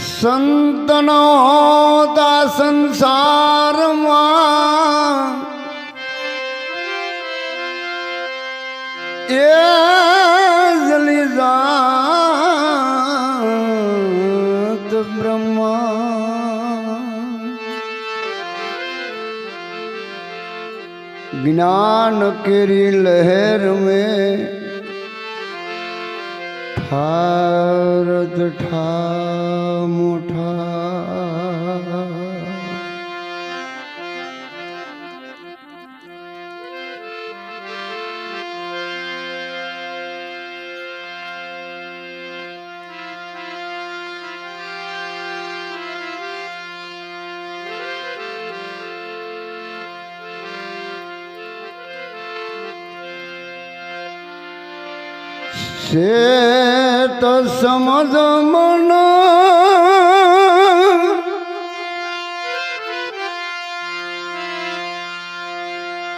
સંતનો તા સંસારમાં એ જલી જાત બ્રહ્મા. જ્ઞાન કેરી લહેર મેં ઠારત ઠા મોઠા છે તો સમજ મન.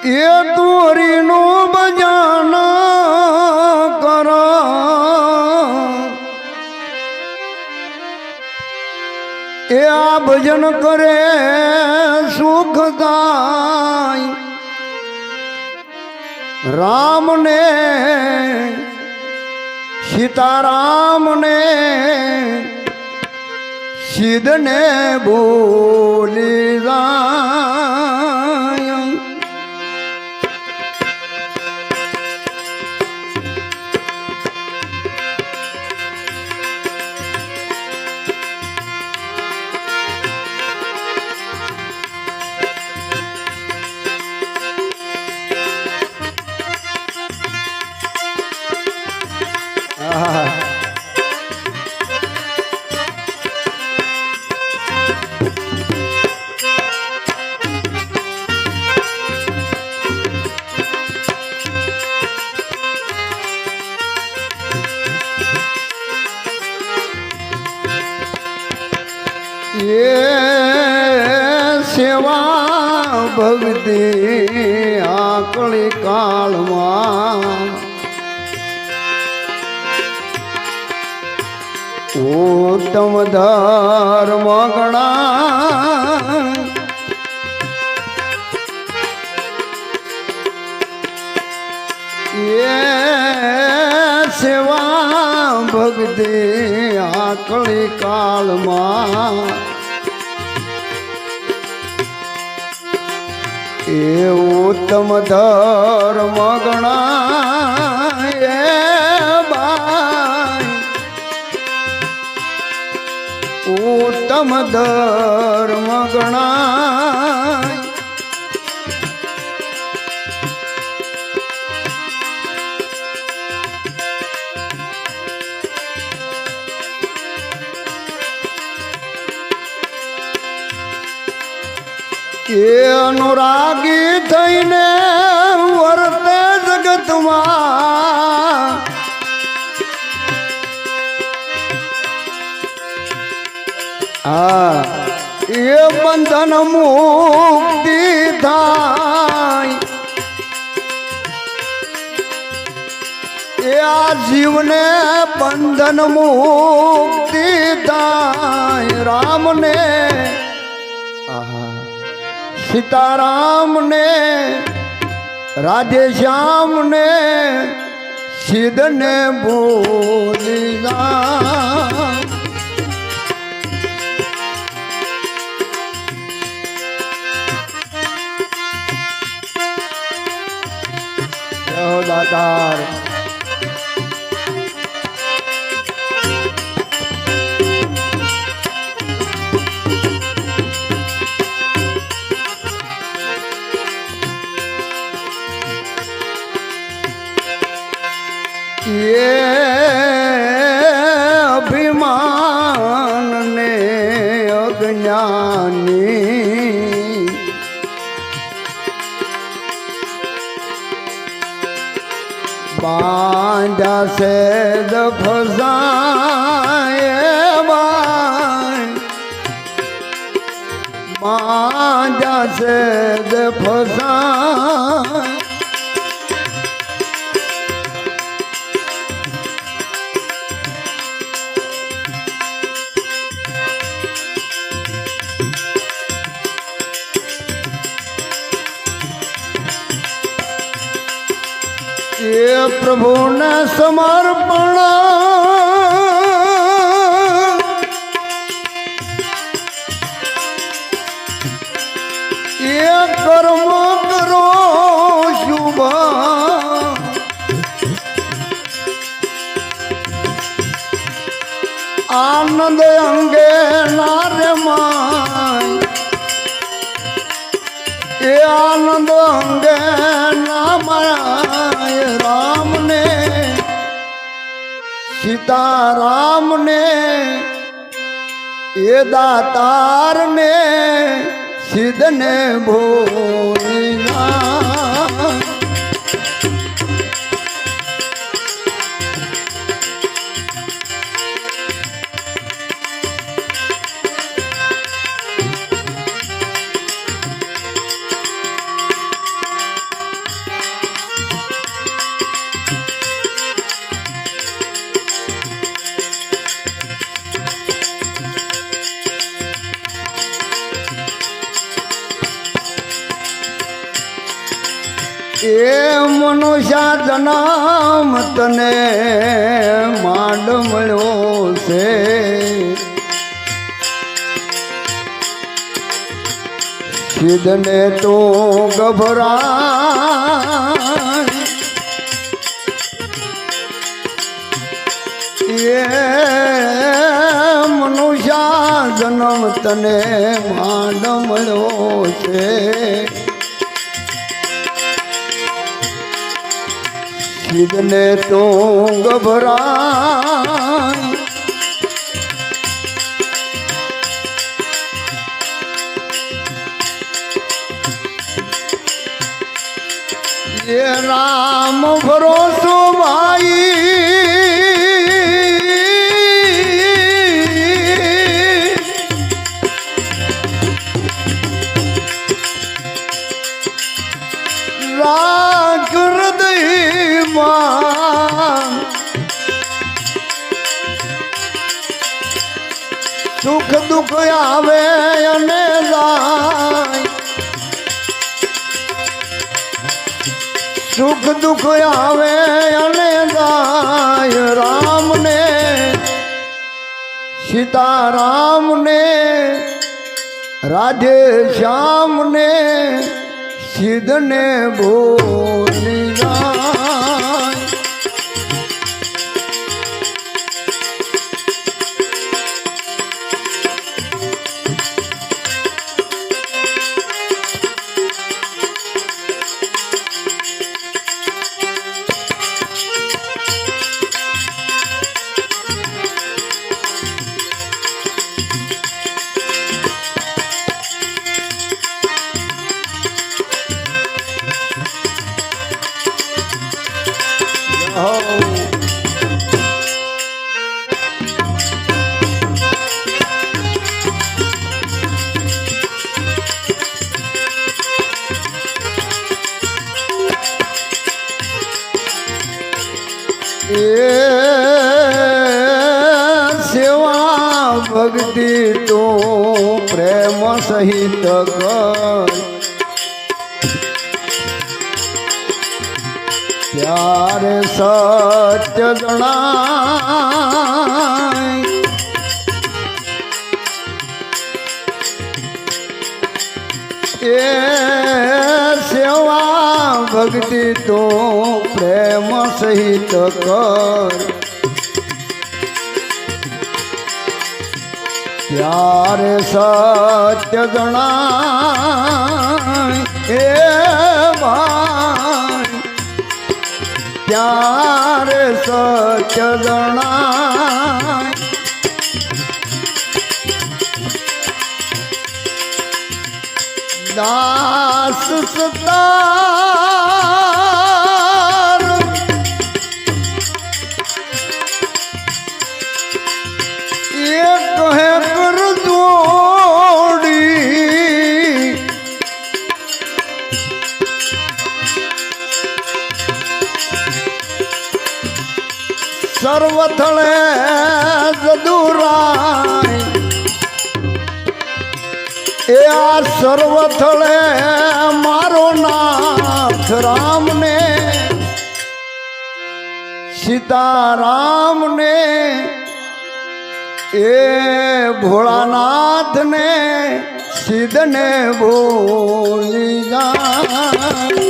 એ તુરીનો બજાન કર. એ આ ભજન કરે સુખ થાય રામને સીતારામને સિદ્ધને બોલી જાય ભક્તિ આકળી કાળમાં. ઉત્તમ ધર્મ ગણા એ સેવા ભક્તિ આકળી કાળમાં. એ ઉત્તમ ધર્મ ગણા બાઈ. ઉત્તમ ધર્મ ગણાય એ અનુરાગી થઈને વર્તે જગતમાં. હા, એ બંધન મુક્તિ થાય. એ આ જીવને બંધન મુક્તિ થાય. રામને સીતારામને ને રાધેશ્યામ ને સિદ્ધ ને હો દાતાર. અજ્ઞાની બાંધા છે ફસાય બાંધા છે ફસાય એ આનંદ અંગે નામાય રામને સીતારામને એ દાતારને સિદ્ધને ભોલિના એ મનુષ્ય જન્મ તને માંડ મળ્યો છે. સિદ્ધને તો ગભરા એ મનુષ્ય જન્મ તને માંડ મળ્યો છે. સિદ્ધને તો ગભરાય રામ ભરોસો ભાઈ સુખ દુઃખ આવે અને જાય સુખ દુઃખ આવે અને જાય રામને, સીતારામને, રાધે શ્યામને સિદ્ધને ભૂલી જાય હો. સેવા ભક્તિ તો પ્રેમ સહિત કર ત્યારે સત્ય જણાય. એ સેવા ભક્તિ તો પ્રેમ સહિત કર. ત્યારે સત્ય જણાય. એ ભાઈ ત્યારે સચ જણાય દાસ સતાર સર્વથળે જદુરાય. એ આ સર્વથળે મારો નાથ રામને સીતારામને એ ભોળાનાથને સિદ્ધને ભોલી જા.